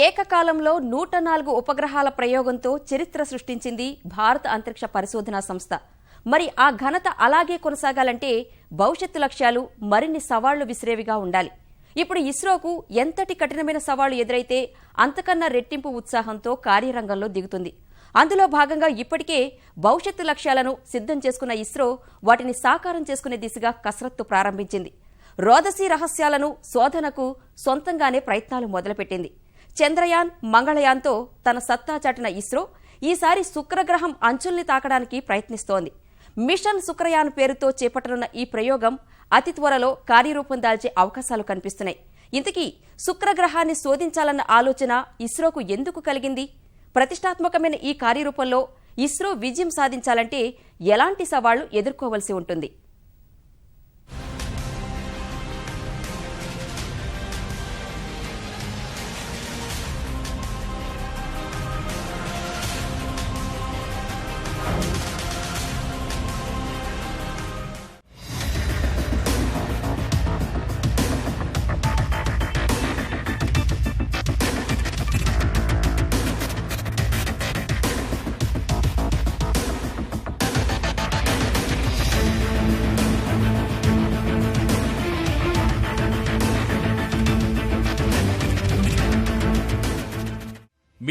ఏకకాలంలో నూట నాలుగు ఉపగ్రహాల ప్రయోగంతో చరిత్ర సృష్టించింది భారత అంతరిక్ష పరిశోధనా సంస్థ. మరి ఆ ఘనత అలాగే కొనసాగాలంటే భవిష్యత్తు లక్ష్యాలు మరిన్ని సవాళ్ళు విసిరేవిగా ఉండాలి. ఇప్పుడు ఇస్రోకు ఎంతటి కఠినమైన సవాళ్ళు ఎదురైతే అంతకన్నా రెట్టింపు ఉత్సాహంతో కార్యరంగంలో దిగుతుంది. అందులో భాగంగా ఇప్పటికే భవిష్యత్తు లక్ష్యాలను సిద్ధం చేసుకున్న ఇస్రో వాటిని సాకారం చేసుకునే దిశగా కసరత్తు ప్రారంభించింది. రోదసీ రహస్యాలను శోధనకు సొంతంగానే ప్రయత్నాలు మొదలుపెట్టింది. చంద్రయాన్ మంగళయాన్తో తన సత్తా చాటిన ఇస్రో ఈసారి శుక్రగ్రహం అంచుల్ని తాకడానికి ప్రయత్నిస్తోంది. మిషన్ శుక్రయాన్ పేరుతో చేపట్టనున్న ఈ ప్రయోగం అతి త్వరలో కార్యరూపం దాల్చే అవకాశాలు కనిపిస్తున్నాయి. ఇంతకీ శుక్రగ్రహాన్ని శోధించాలన్న ఆలోచన ఇస్రోకు ఎందుకు కలిగింది? ప్రతిష్టాత్మకమైన ఈ కార్యరూపంలో ఇస్రో విజయం సాధించాలంటే ఎలాంటి సవాళ్ళు ఎదుర్కోవలసి ఉంటుంది?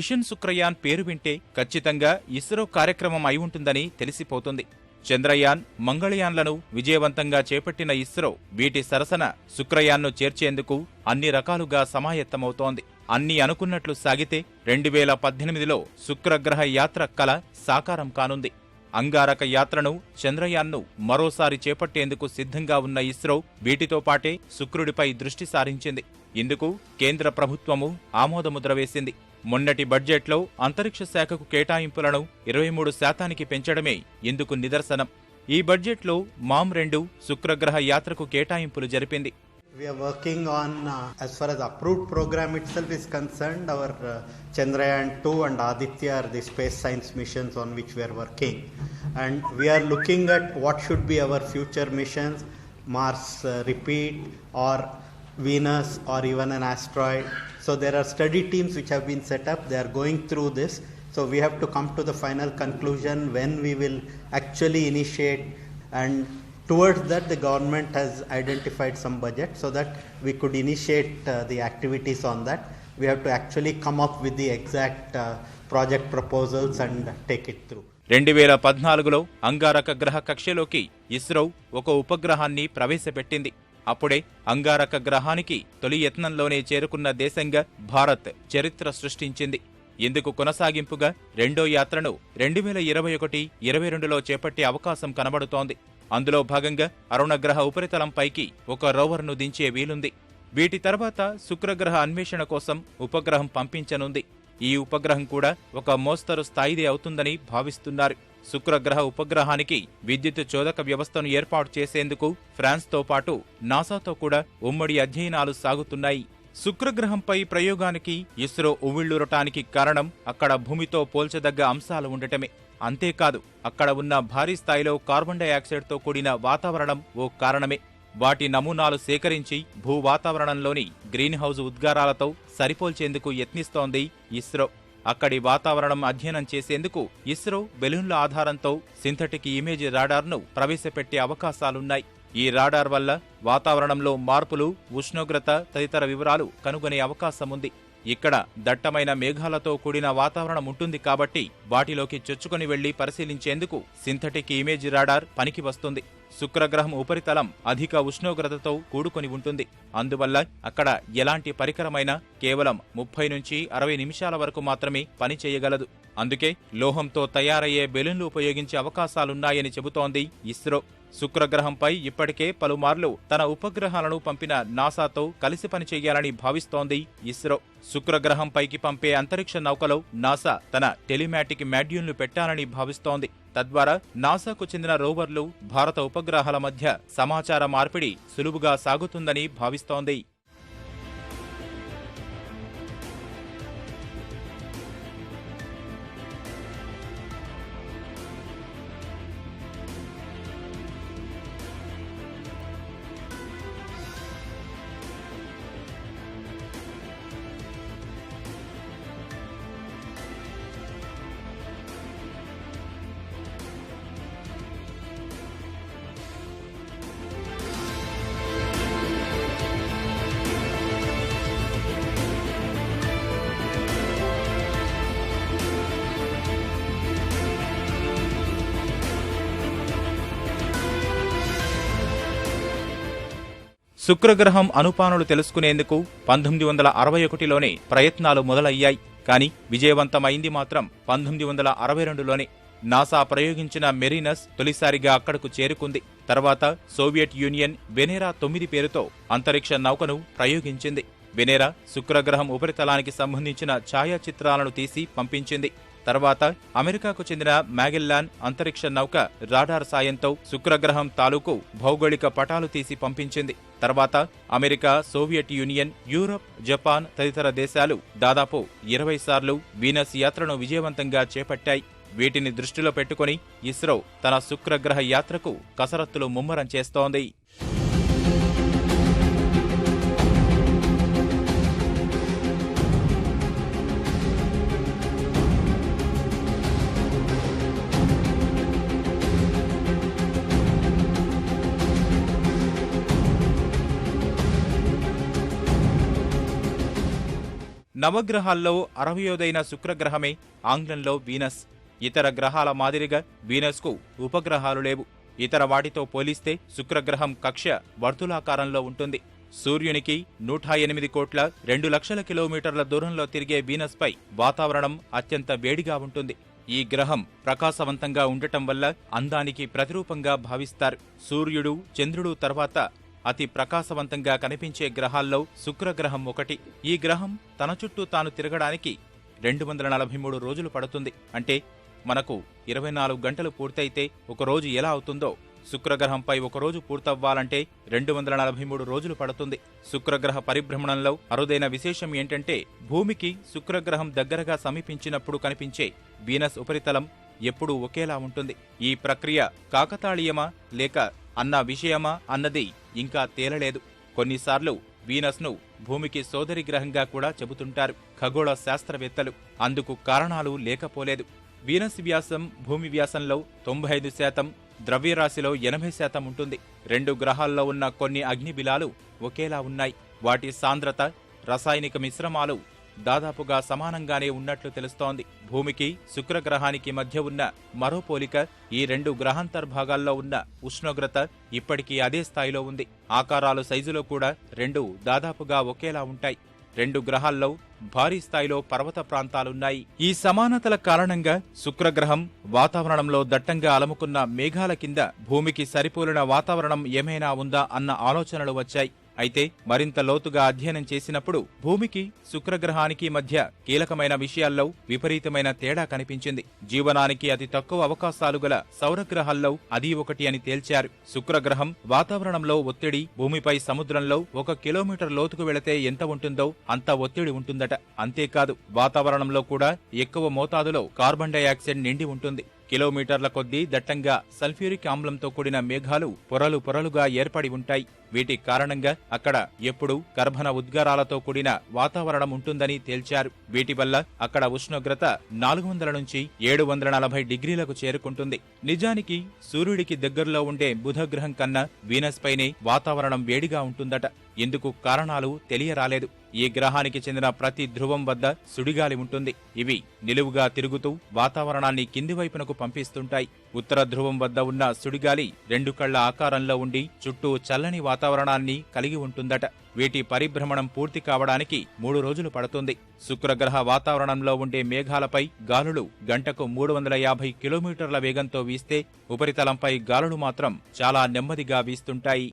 మిషన్ శుక్రయాన్ పేరు వింటే ఖచ్చితంగా ఇస్రో కార్యక్రమం అయి ఉంటుందని తెలిసిపోతుంది. చంద్రయాన్ మంగళయాన్లను విజయవంతంగా చేపట్టిన ఇస్రో వీటి సరసన శుక్రయాన్ను చేర్చేందుకు అన్ని రకాలుగా సమాయత్తమవుతోంది. అన్ని అనుకున్నట్లు సాగితే రెండు వేల పద్దెనిమిదిలో శుక్రగ్రహ యాత్ర కల సాకారం కానుంది. అంగారక యాత్రను చంద్రయాన్ను మరోసారి చేపట్టేందుకు సిద్ధంగా ఉన్న ఇస్రో వీటితో పాటే శుక్రుడిపై దృష్టి సారించింది. ఇందుకు కేంద్ర ప్రభుత్వము ఆమోదముద్ర వేసింది. మొన్నటి బడ్జెట్లో అంతరిక్ష శాఖకు కేటాయింపులను ఇరవై మూడు శాతానికి పెంచడమే ఇందుకు నిదర్శనం ఈ బడ్జెట్లో మామ్ రెండు శుక్రగ్రహ యాత్రకు కేటాయింపులు జరిపింది We are working on, uh, as far as approved program itself is concerned, our uh, Chandrayaan 2 and Aditya are the space science missions on which we are working. And we are looking at what should be our future missions, Mars uh, repeat or Venus or even an asteroid. So there are study teams which have been set up, they are going through this. So we have to come to the final conclusion when we will actually initiate and towards that the government has identified some budget so that we could initiate uh, the activities on that we have to actually come up with the exact uh, project proposals and take it through రెండు వేల పద్నాలుగులో అంగారక గ్రహ కక్షలోకి ఇస్రో ఒక ఉపగ్రహాన్ని ప్రవేశపెట్టింది అప్పుడే అంగారక గ్రహానికి తొలి యత్నంలోనే చేరుకున్న దేశంగా భారత్ చరిత్ర సృష్టించింది. ఇందుకు కొనసాగింపుగా రెండో యాత్రను రెండు వేల ఇరవై ఒకటి ఇరవై రెండులో చేపట్టే అవకాశం కనబడుతోంది. అందులో భాగంగా అరుణగ్రహ ఉపరితలంపైకి ఒక రోవర్ను దించే వీలుంది. వీటి తర్వాత శుక్రగ్రహ అన్వేషణ కోసం ఉపగ్రహం పంపించనుంది. ఈ ఉపగ్రహం కూడా ఒక మోస్తరు స్థాయిదే అవుతుందని భావిస్తున్నారు. శుక్రగ్రహ ఉపగ్రహానికి విద్యుత్ చోదక వ్యవస్థను ఏర్పాటు చేసేందుకు ఫ్రాన్స్తో పాటు నాసాతో కూడా ఉమ్మడి అధ్యయనాలు సాగుతున్నాయి. శుక్రగ్రహంపై ప్రయోగానికి ఇస్రో ఉవ్విళ్ళూరటానికి కారణం అక్కడ భూమితో పోల్చదగ్గ అంశాలు ఉండటమే. అంతేకాదు అక్కడ ఉన్న భారీ స్థాయిలో కార్బన్ డైఆక్సైడ్తో కూడిన వాతావరణం ఓ కారణమే. వాటి నమూనాలు సేకరించి భూ వాతావరణంలోని గ్రీన్ హౌస్ ఉద్గారాలతో సరిపోల్చేందుకు యత్నిస్తోంది ఇస్రో. అక్కడి వాతావరణం అధ్యయనం చేసేందుకు ఇస్రో బెలూన్ల ఆధారంతో సింథటిక్ ఇమేజ్ రాడార్ను ప్రవేశపెట్టే అవకాశాలున్నాయి. ఈ రాడార్ వల్ల వాతావరణంలో మార్పులు ఉష్ణోగ్రత తదితర వివరాలు కనుగొనే అవకాశముంది. ఇక్కడ దట్టమైన మేఘాలతో కూడిన వాతావరణం ఉంటుంది కాబట్టి వాటిలోకి చొచ్చుకొని వెళ్ళి పరిశీలించేందుకు సింథటిక్ ఇమేజ్ రాడార్ పనికి వస్తుంది. శుక్రగ్రహం ఉపరితలం అధిక ఉష్ణోగ్రతతో కూడుకొని ఉంటుంది. అందువల్ల అక్కడ ఎలాంటి పరికరమైనా కేవలం ముప్పై నుంచి అరవై నిమిషాల వరకు మాత్రమే పని చేయగలదు. అందుకే లోహంతో తయారయ్యే బెలూన్లు ఉపయోగించే అవకాశాలున్నాయని చెబుతోంది ఇస్రో. శుక్రగ్రహంపై ఇప్పటికే పలుమార్లు తన ఉపగ్రహాలను పంపిన నాసాతో కలిసి పనిచేయాలని భావిస్తోంది ఇస్రో. శుక్రగ్రహంపైకి పంపే అంతరిక్ష నౌకలో నాసా తన టెలిమాటిక్ మాడ్యూల్ను పెట్టాలని భావిస్తోంది. తద్వారా నాసాకు చెందిన రోవర్లు భారత ఉపగ్రహాల మధ్య సమాచార మార్పిడి సులువుగా సాగుతుందని భావిస్తోంది. శుక్రగ్రహం అనుపానులు తెలుసుకునేందుకు పంతొమ్మిది వందల అరవై ఒకటిలోనే ప్రయత్నాలు మొదలయ్యాయి. కానీ విజయవంతమైంది మాత్రం పంతొమ్మిది వందల అరవై రెండులోనే. నాసా ప్రయోగించిన మెరీనస్ తొలిసారిగా అక్కడకు చేరుకుంది. తర్వాత సోవియట్ యూనియన్ వెనేరా తొమ్మిది పేరుతో అంతరిక్ష నౌకను ప్రయోగించింది. వెనేరా శుక్రగ్రహం ఉపరితలానికి సంబంధించిన ఛాయాచిత్రాలను తీసి పంపించింది. తర్వాత అమెరికాకు చెందిన మ్యాగిల్లాన్ అంతరిక్ష నౌక రాడార్ సాయంతో శుక్రగ్రహం తాలూకు భౌగోళిక పటాలు తీసి పంపించింది. తర్వాత America Soviet Union Europe Japan తదితర దేశాలు దాదాపు ఇరవై సార్లు వీనస్ యాత్రను విజయవంతంగా చేపట్టాయి. వీటిని దృష్టిలో పెట్టుకుని ఇస్రో తన శుక్రగ్రహ యాత్రకు కసరత్తులు ముమ్మరం చేస్తోంది. నవగ్రహాల్లో అరవయోదైన శుక్రగ్రహమే ఆంగ్లంలో వీనస్. ఇతర గ్రహాల మాదిరిగా వీనస్కు ఉపగ్రహాలు లేవు. ఇతర వాటితో పోలిస్తే శుక్రగ్రహం కక్ష వర్తులాకారంలో ఉంటుంది. సూర్యునికి నూట ఎనిమిది కోట్ల రెండు లక్షల కిలోమీటర్ల దూరంలో తిరిగే వీనస్పై వాతావరణం అత్యంత వేడిగా ఉంటుంది. ఈ గ్రహం ప్రకాశవంతంగా ఉండటం వల్ల అందానికి ప్రతిరూపంగా భావిస్తారు. సూర్యుడు చంద్రుడు తర్వాత అతి ప్రకాశవంతంగా కనిపించే గ్రహాల్లో శుక్రగ్రహం ఒకటి. ఈ గ్రహం తన చుట్టూ తాను తిరగడానికి రెండు వందల నలభై మూడు రోజులు పడుతుంది. అంటే మనకు ఇరవై నాలుగు గంటలు పూర్తయితే ఒకరోజు ఎలా అవుతుందో? శుక్రగ్రహంపై ఒకరోజు పూర్తవ్వాలంటే రెండు వందల నలభై మూడు రోజులు పడుతుంది. శుక్రగ్రహ పరిభ్రమణంలో అరుదైన విశేషం ఏంటంటే భూమికి శుక్రగ్రహం దగ్గరగా సమీపించినప్పుడు కనిపించే వీనస్ ఉపరితలం ఎప్పుడూ ఒకేలా ఉంటుంది. ఈ ప్రక్రియ కాకతాళీయమా లేక అన్న విషయమా అన్నది ఇంకా తేలలేదు. కొన్నిసార్లు వీనస్ను భూమికి సోదరి గ్రహంగా కూడా చెబుతుంటారు ఖగోళ శాస్త్రవేత్తలు. అందుకు కారణాలు లేకపోలేదు. వీనస్ వ్యాసం భూమి వ్యాసంలో తొంభై ఐదు శాతం ద్రవ్యరాశిలో ఎనభై శాతం ఉంటుంది. రెండు గ్రహాల్లో ఉన్న కొన్ని అగ్నిబిలాలు ఒకేలా ఉన్నాయి. వాటి సాంద్రత రసాయనిక మిశ్రమాలు దాదాపుగా సమానంగానే ఉన్నట్లు తెలుస్తోంది. భూమికి శుక్రగ్రహానికి మధ్య ఉన్న మరో పోలిక ఈ రెండు గ్రహాంతర్భాగాల్లో ఉన్న ఉష్ణోగ్రత ఇప్పటికీ అదే స్థాయిలో ఉంది. ఆకారాలు సైజులో కూడా రెండు దాదాపుగా ఒకేలా ఉంటాయి. రెండు గ్రహాల్లో భారీ స్థాయిలో పర్వత ప్రాంతాలున్నాయి. ఈ సమానతల కారణంగా శుక్రగ్రహం వాతావరణంలో దట్టంగా అలముకున్న మేఘాల కింద భూమికి సరిపోలిన వాతావరణం ఏమైనా ఉందా అన్న ఆలోచనలు వచ్చాయి. అయితే మరింత లోతుగా అధ్యయనం చేసినప్పుడు భూమికి శుక్రగ్రహానికి మధ్య కీలకమైన విషయాల్లో విపరీతమైన తేడా కనిపించింది. జీవనానికి అతి తక్కువ అవకాశాలు గల సౌరగ్రహాల్లో అది ఒకటి అని తేల్చారు. శుక్రగ్రహం వాతావరణంలో ఒత్తిడి భూమిపై సముద్రంలో ఒక కిలోమీటర్ లోతుకు వెళితే ఎంత ఉంటుందో అంత ఒత్తిడి ఉంటుందట. అంతేకాదు వాతావరణంలో కూడా ఎక్కువ మోతాదులో కార్బన్ డైఆక్సైడ్ నిండి ఉంటుంది. కిలోమీటర్ల కొద్దీ దట్టంగా సల్ఫ్యూరిక్ ఆమ్లంతో కూడిన మేఘాలు పొరలు పొరలుగా ఏర్పడి ఉంటాయి. వీటి కారణంగా అక్కడ ఎప్పుడూ గర్భణ ఉద్గారాలతో కూడిన వాతావరణం ఉంటుందని తేల్చారు. వీటి వల్ల అక్కడ ఉష్ణోగ్రత నాలుగు వందల నుంచి ఏడు వందల నలభై డిగ్రీలకు చేరుకుంటుంది. నిజానికి సూర్యుడికి దగ్గరలో ఉండే బుధగ్రహం కన్నా వీనస్ పైనే వాతావరణం వేడిగా ఉంటుందట. ఎందుకు కారణాలు తెలియరాలేదు. ఈ గ్రహానికి చెందిన ప్రతి ధ్రువం వద్ద సుడిగాలి ఉంటుంది. ఇవి నిలువుగా తిరుగుతూ వాతావరణాన్ని కింది వైపునకు పంపిస్తుంటాయి. ఉత్తర ధ్రువం వద్ద ఉన్న సుడిగాలి రెండు కళ్ళ ఆకారంలో ఉండి చుట్టూ చల్లని వాతావరణాన్ని కలిగి ఉంటుందట. వీటి పరిభ్రమణం పూర్తి కావడానికి మూడు రోజులు పడుతుంది. శుక్రగ్రహ వాతావరణంలో ఉండే మేఘాలపై గాలులు గంటకు మూడు వందల యాభై కిలోమీటర్ల వేగంతో వీస్తే ఉపరితలంపై గాలులు మాత్రం చాలా నెమ్మదిగా వీస్తుంటాయి.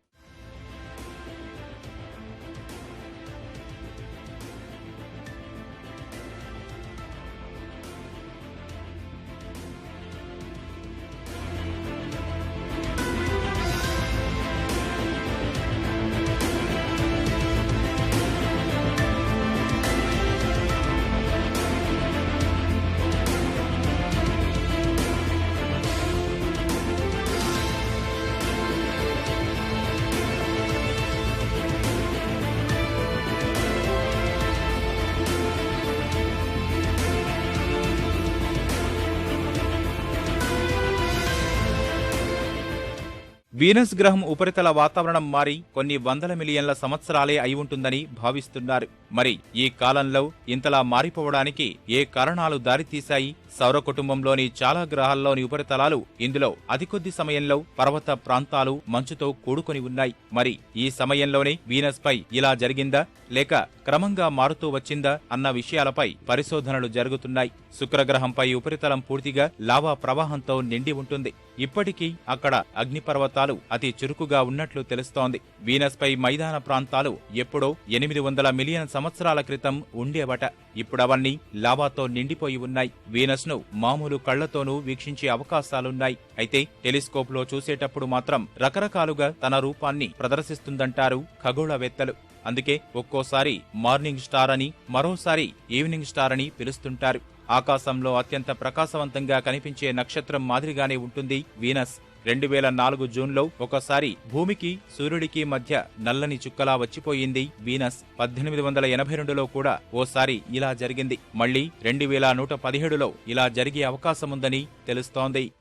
వీనస్ గ్రహం ఉపరితల వాతావరణం మారి కొన్ని వందల మిలియన్ల సంవత్సరాలే అయి ఉంటుందని భావిస్తున్నారు. మరి ఈ కాలంలో ఇంతలా మారిపోవడానికి ఏ కారణాలు దారితీశాయి? సౌర కుటుంబంలోని చాలా గ్రహాల్లోని ఉపరితలాలు ఇందులో అతి కొద్ది సమయంలో పర్వత ప్రాంతాలు మంచుతో కూడుకొని ఉన్నాయి. మరి ఈ సమయంలోనే వీనస్ పై ఇలా జరిగిందా? లేక క్రమంగా మారుతూ వచ్చిందా? అన్న విషయాలపై పరిశోధనలు జరుగుతున్నాయి. శుక్రగ్రహంపై ఉపరితలం పూర్తిగా లావా ప్రవాహంతో నిండి ఉంటుంది. ఇప్పటికీ అక్కడ అగ్నిపర్వతాలు అతి చురుకుగా ఉన్నట్లు తెలుస్తోంది. వీనస్పై మైదాన ప్రాంతాలు ఎప్పుడో ఎనిమిది వందల మిలియన్ సంవత్సరాల క్రితం ఉండేవట. ఇప్పుడవన్నీ లావాతో నిండిపోయి ఉన్నాయి. వీనస్ను మామూలు కళ్ళతోనూ వీక్షించే అవకాశాలున్నాయి. అయితే టెలిస్కోప్లో చూసేటప్పుడు మాత్రం రకరకాలుగా తన రూపాన్ని ప్రదర్శిస్తుందంటారు ఖగోళవేత్తలు. అందుకే ఒక్కోసారి మార్నింగ్ స్టార్ అని మరోసారి ఈవినింగ్ స్టార్ అని పిలుస్తుంటారు. ఆకాశంలో అత్యంత ప్రకాశవంతంగా కనిపించే నక్షత్రం మాదిరిగానే ఉంటుంది వీనస్. రెండు వేల నాలుగు జూన్లో ఒకసారి భూమికి సూర్యుడికి మధ్య నల్లని చుక్కలా వచ్చిపోయింది వీనస్. పద్దెనిమిది వందల ఎనభై రెండులో కూడా ఓసారి ఇలా జరిగింది. మళ్ళీ రెండు వేల నూట పదిహేడులో ఇలా జరిగే అవకాశముందని తెలుస్తోంది.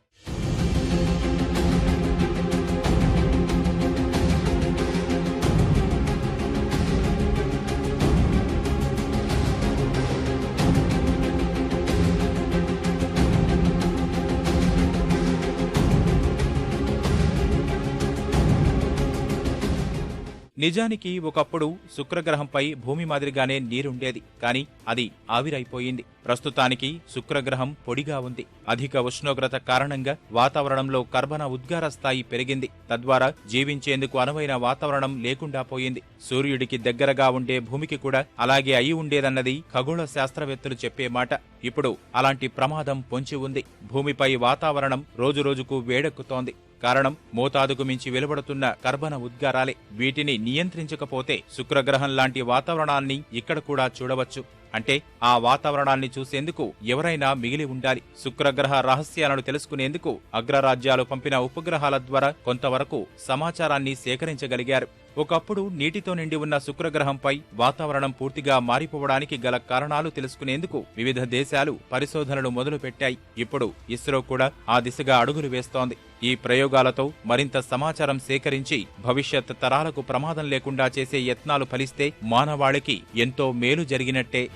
నిజానికి ఒకప్పుడు శుక్రగ్రహంపై భూమి మాదిరిగానే నీరుండేది కానీ అది ఆవిరైపోయింది. ప్రస్తుతానికి శుక్రగ్రహం పొడిగా ఉంది. అధిక ఉష్ణోగ్రత కారణంగా వాతావరణంలో కర్బన ఉద్గార స్థాయి పెరిగింది. తద్వారా జీవించేందుకు అనువైన వాతావరణం లేకుండా పోయింది. సూర్యుడికి దగ్గరగా ఉండే భూమికి కూడా అలాగే అయి ఉండేదన్నది ఖగోళ శాస్త్రవేత్తలు చెప్పే మాట. ఇప్పుడు అలాంటి ప్రమాదం పొంచి ఉంది. భూమిపై వాతావరణం రోజురోజుకు వేడెక్కుతోంది. కారణం మోతాదుకు మించి వెలువడుతున్న కర్బన ఉద్గారాలే. వీటిని నియంత్రించకపోతే శుక్రగ్రహం లాంటి వాతావరణాన్ని ఇక్కడ కూడా చూడవచ్చు. అంటే ఆ వాతావరణాన్ని చూసేందుకు ఎవరైనా మిగిలి ఉండాలి. శుక్రగ్రహ రహస్యాలను తెలుసుకునేందుకు అగ్రరాజ్యాలు పంపిన ఉపగ్రహాల ద్వారా కొంతవరకు సమాచారాన్ని సేకరించగలిగారు. ఒకప్పుడు నీటితో నిండి ఉన్న శుక్రగ్రహంపై వాతావరణం పూర్తిగా మారిపోవడానికి గల కారణాలు తెలుసుకునేందుకు వివిధ దేశాలు పరిశోధనలు మొదలుపెట్టాయి. ఇప్పుడు ఇస్రో కూడా ఆ దిశగా అడుగులు వేస్తోంది. ఈ ప్రయోగాలతో మరింత సమాచారం సేకరించి భవిష్యత్ తరాలకు ప్రమాదం లేకుండా చేసే యత్నాలు ఫలిస్తే మానవాళికి ఎంతో మేలు జరిగినట్టే.